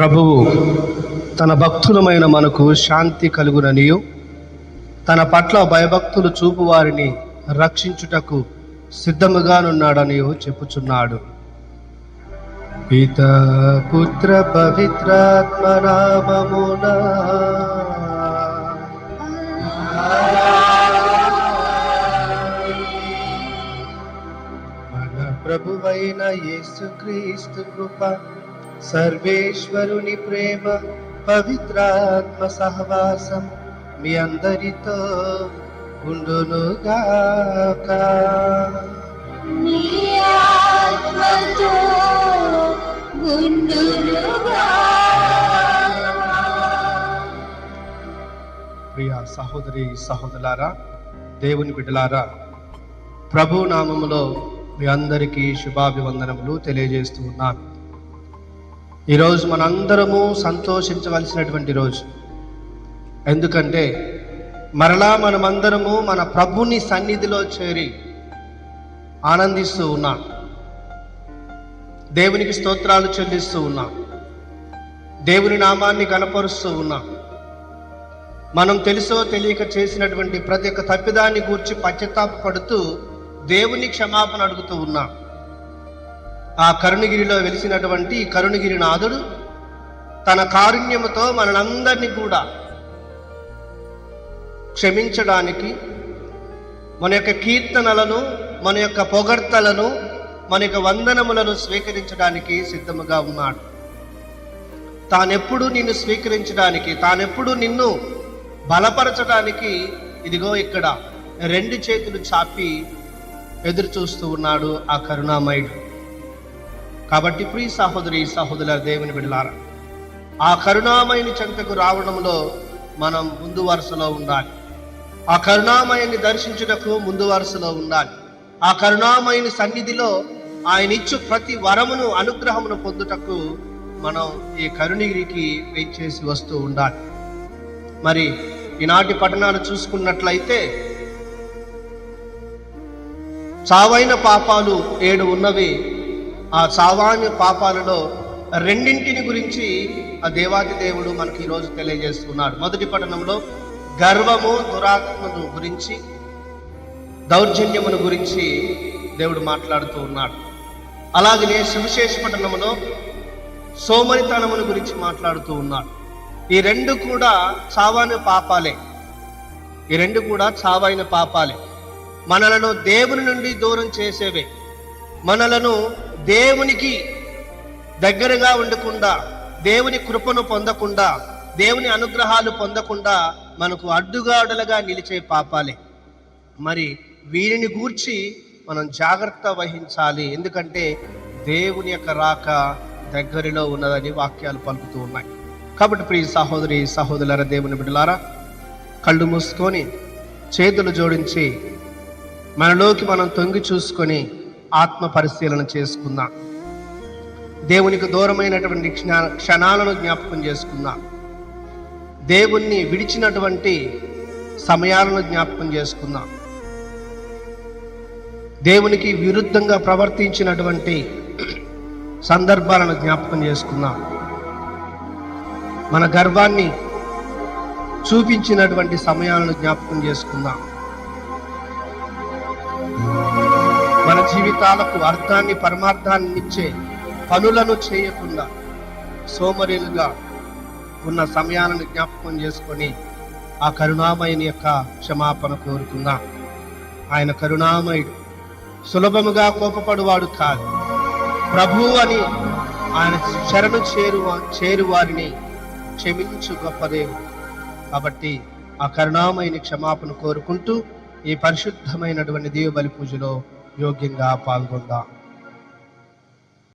ప్రభువు తన భక్తులమైన మనకు శాంతి కలుగుననియు. తన పట్ల భయభక్తులు చూపు వారిని రక్షించుటకు సిద్ధముగానున్నాడని చెప్పుచున్నాడు. పిత పుత్ర పవిత్రాత్మరామమున మన ప్రభువైన యేసుక్రీస్తు కృప సర్వేశ్వరుని ప్రేమ పవిత్రాత్మ సహవాసం మీ అందరితో ఉండునుగాక. ప్రియ సహోదరి సహోదరులారా దేవుని బిడ్డలారా ప్రభు నామములో మీ అందరికీ శుభాభివందనములు తెలియజేస్తూ ఉన్నాను ఈరోజు మనందరము సంతోషించవలసినటువంటి రోజు. ఎందుకంటే మరలా మనమందరము మన ప్రభుని సన్నిధిలో చేరి ఆనందిస్తూ ఉన్నాం. దేవునికి స్తోత్రాలు చెల్లిస్తూ ఉన్నాం. దేవుని నామాన్ని కనపరుస్తూ ఉన్నాం. మనం తెలుసో తెలియక చేసినటువంటి ప్రతి ఒక్క తప్పిదాన్ని గూర్చి పశ్చాత్తాపడుతూ దేవుని క్షమాపణ అడుగుతూ ఉన్నాం. ఆ కరుణగిరిలో వెలిసినటువంటి కరుణగిరి నాథుడు తన కారుణ్యముతో మనందరినీ కూడా క్షమించడానికి మన యొక్క కీర్తనలను మన యొక్క పొగడ్తలను మన యొక్క వందనములను స్వీకరించడానికి సిద్ధముగా ఉన్నాడు. తానెప్పుడు నిన్ను స్వీకరించడానికి తానెప్పుడు నిన్ను బలపరచడానికి ఇదిగో ఇక్కడ రెండు చేతులు చాపి ఎదురు చూస్తూ ఉన్నాడు ఆ కరుణామయుడు. కాబట్టి ప్రియ సహోదరి సహోదరుల దేవుని బిడలారా ఆ కరుణామయుని చెంతకు రావడంలో మనం ముందు వరుసలో ఉండాలి. ఆ కరుణామయుని దర్శించుటకు ముందు వరుసలో ఉండాలి. ఆ కరుణామయుని సన్నిధిలో ఆయన ఇచ్చు ప్రతి వరమును అనుగ్రహమును పొందుటకు మనం ఈ కరుణగిరికి వెయిట్ చేసి వస్తూ ఉండాలి. మరి ఈనాటి పట్టణాలు చూసుకున్నట్లయితే చావైన పాపాలు ఏడు ఉన్నవి. ఆ సామాన్య పాపాలలో రెండింటిని గురించి ఆ దేవాది దేవుడు మనకి ఈరోజు తెలియజేస్తున్నాడు. మొదటి పట్టణంలో గర్వము దురాత్మను గురించి దౌర్జన్యమును గురించి దేవుడు మాట్లాడుతూ ఉన్నాడు. అలాగనే సువిశేష పట్టణంలో సోమరితనమును గురించి మాట్లాడుతూ ఉన్నాడు. ఈ రెండు కూడా చావైన పాపాలే. ఈ రెండు కూడా చావైన పాపాలే. మనలను దేవుని నుండి దూరం చేసేవే. మనలను దేవునికి దగ్గరగా ఉండకుండా దేవుని కృపను పొందకుండా దేవుని అనుగ్రహాలు పొందకుండా మనకు అడ్డుగాడులుగా నిలిచే పాపాలే. మరి వీరిని గూర్చి మనం జాగ్రత్త వహించాలి. ఎందుకంటే దేవుని యొక్క రాక దగ్గరలో ఉన్నదని వాక్యాలు పలుకుతూ ఉన్నాయి. కాబట్టి ప్రియ సహోదరి సహోదరుల దేవుని బిడ్డలారా కళ్ళు మూసుకొని చేతులు జోడించి మనలోకి మనం తొంగి చూసుకొని ఆత్మ పరిశీలన చేసుకుందాం దేవునికి దూరమైనటువంటి క్షణ- క్షణాలను జ్ఞాపకం చేసుకుందాం దేవుణ్ణి విడిచినటువంటి సమయాలను జ్ఞాపకం చేసుకుందాం దేవునికి విరుద్ధంగా ప్రవర్తించినటువంటి సందర్భాలను జ్ఞాపకం చేసుకుందాం మన గర్వాన్ని చూపించినటువంటి సమయాలను జ్ఞాపకం చేసుకుందాం మన జీవితాలకు అర్థాన్ని పరమార్థాన్ని ఇచ్చే పనులను చేయకుండా సోమరిలుగా ఉన్న సమయాలను జ్ఞాపకం చేసుకొని ఆ కరుణామయుని యొక్క క్షమాపణ కోరుకుందాం. ఆయన కరుణామయుడు. సులభముగా కోపపడువాడు కాదు. ప్రభు అని ఆయన శరణు చేరు చేరువారిని క్షమించు గొప్ప దేవుడు. కాబట్టి ఆ కరుణామయుని క్షమాపణ కోరుకుంటూ ఈ పరిశుద్ధమైనటువంటి దేవబలి పూజలో యోగ్యంగా పాల్గొందాం.